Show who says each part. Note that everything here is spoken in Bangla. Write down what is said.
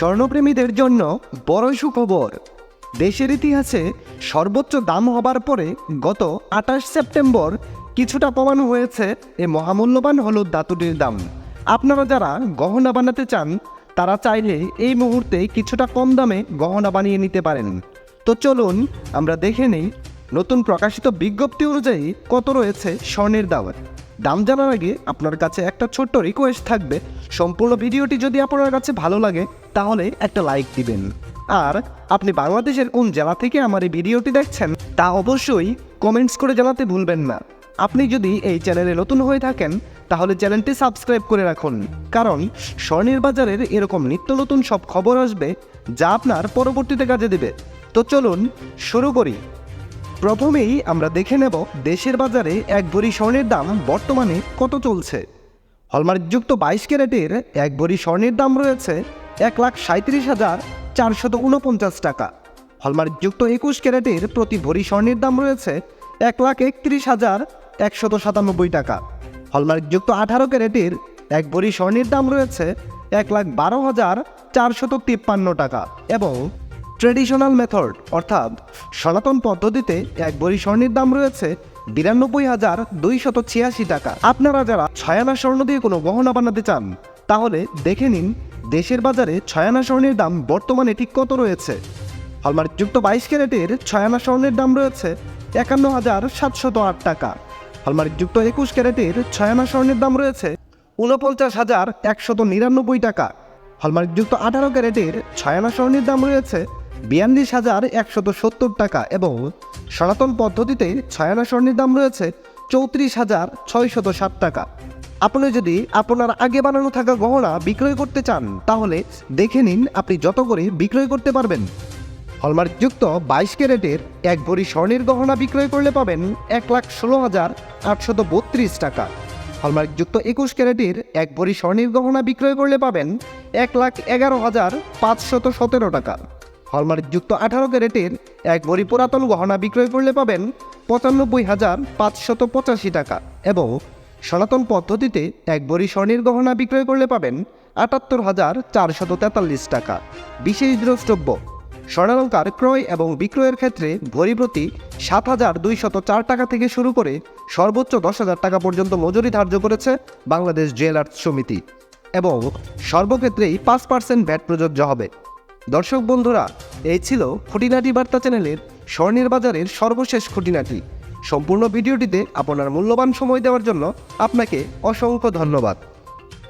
Speaker 1: স্বর্ণপ্রেমীদের জন্য বড় সুখবর। দেশের ইতিহাসে সর্বোচ্চ দাম হবার পরে গত আঠাশ সেপ্টেম্বর কিছুটা কমানো হয়েছে এ মহামূল্যবান হলুদ ধাতুটির দাম। আপনারা যারা গহনা বানাতে চান, তারা চাইলে এই মুহূর্তে কিছুটা কম দামে গহনা বানিয়ে নিতে পারেন। তো চলুন আমরা দেখে নেই নতুন প্রকাশিত বিজ্ঞপ্তি অনুযায়ী কত রয়েছে স্বর্ণের দাম। দাম জানার আগে আপনার কাছে একটা ছোট্ট রিকোয়েস্ট থাকবে। সম্পূর্ণ ভিডিওটি যদি আপনার কাছে ভালো লাগে, তাহলে একটা লাইক দিবেন। আর আপনি বাংলাদেশের কোন জেলা থেকে আমার এই ভিডিওটি দেখছেন, তা অবশ্যই কমেন্টস করে জানাতে ভুলবেন না। আপনি যদি এই চ্যানেলে নতুন হয়ে থাকেন, তাহলে চ্যানেলটি সাবস্ক্রাইব করে রাখুন। কারণ স্বর্ণের বাজারের এরকম নিত্য নতুন সব খবর আসবে, যা আপনার পরবর্তীতে কাজে দেবে। তো চলুন শুরু করি। প্রথমেই আমরা দেখে নেব দেশের বাজারে এক ভরি স্বর্ণের দাম বর্তমানে কত চলছে। হলমার্কযুক্ত বাইশ ক্যারেটের এক ভরি স্বর্ণের দাম রয়েছে এক লাখ সাঁত্রিশ হাজার চারশত উনপঞ্চাশ টাকা। হলমার্কযুক্ত একুশ ক্যারেটের প্রতি ভরি স্বর্ণের দাম রয়েছে এক লাখ একত্রিশ হাজার একশত সাতানব্বই টাকা। হলমার্কযুক্ত আঠারো ক্যারেটের এক ভরি স্বর্ণের দাম রয়েছে এক লাখ বারো হাজার চারশত তিপ্পান্ন টাকা এবং ট্রেডিশনাল মেথড, অর্থাৎ সনাতন পদ্ধতিতে এক ভরি স্বর্ণের দাম রয়েছে বিরানব্বই হাজার দুইশত ছিয়াশি টাকা। আপনারা যারা ছয়ানা স্বর্ণ দিয়ে কোনো গহনা বানাতে চান, তাহলে দেখে নিন দেশের বাজারে ছয়ানা স্বর্ণের দাম বর্তমানে ঠিক কত রয়েছে। হলমার্কযুক্ত বাইশ ক্যারেটের ছয়ানা স্বর্ণের দাম রয়েছে একান্ন হাজার সাতশত আট টাকা। হলমার্কযুক্ত একুশ ক্যারেটের ছয়ানা স্বর্ণের দাম রয়েছে ঊনপঞ্চাশ হাজার একশত নিরানব্বই টাকা। হলমার্কযুক্ত আঠারো ক্যারেটের ছয়ানা স্বর্ণের দাম রয়েছে বিয়াল্লিশ হাজার একশত সত্তর টাকা এবং সনাতন পদ্ধতিতে ছয়ানা স্বর্ণের দাম রয়েছে চৌত্রিশ হাজার ছয়শত ষাট টাকা। আপনি যদি আপনার আগে বানানো থাকা গহনা বিক্রয় করতে চান, তাহলে দেখে নিন আপনি যত করে বিক্রয় করতে পারবেন। হলমার্কযুক্ত বাইশ ক্যারেটের এক ভরি স্বর্ণের গহনা বিক্রয় করলে পাবেন এক লাখ ষোলো হাজার আটশত বত্রিশ টাকা। হলমার্কযুক্ত একুশ ক্যারেটের এক ভরি স্বর্ণের গহনা বিক্রয় করলে পাবেন এক লাখ এগারো হাজার পাঁচশত সতেরো টাকা। হলমার্কযুক্ত আঠারো ক্যারেটের এক ভরি পুরাতন গহনা বিক্রয় করলে পাবেন পঁচানব্বই হাজার পাঁচশত পঁচাশি টাকা এবং সনাতন পদ্ধতিতে এক ভরি স্বর্ণের গহনা বিক্রয় করলে পাবেন আটাত্তর হাজার চারশত তেতাল্লিশ টাকা। বিশেষ দ্রষ্টব্য, স্বর্ণালঙ্কার ক্রয় এবং বিক্রয়ের ক্ষেত্রে ভরি প্রতি সাত হাজার দুইশত চার টাকা থেকে শুরু করে সর্বোচ্চ দশ হাজার টাকা পর্যন্ত মজুরি ধার্য করেছে বাংলাদেশ জুয়েলার্স সমিতি এবং সর্বক্ষেত্রেই পাঁচ পার্সেন্ট ভ্যাট প্রযোজ্য হবে। দর্শক বন্ধুরা, এই ছিল খুঁটিনাটি বার্তা চ্যানেলের স্বর্ণের বাজারের সর্বশেষ খুঁটিনাটি। সম্পূর্ণ ভিডিওটিতে আপনার মূল্যবান সময় দেওয়ার জন্য আপনাকে অসংখ্য ধন্যবাদ।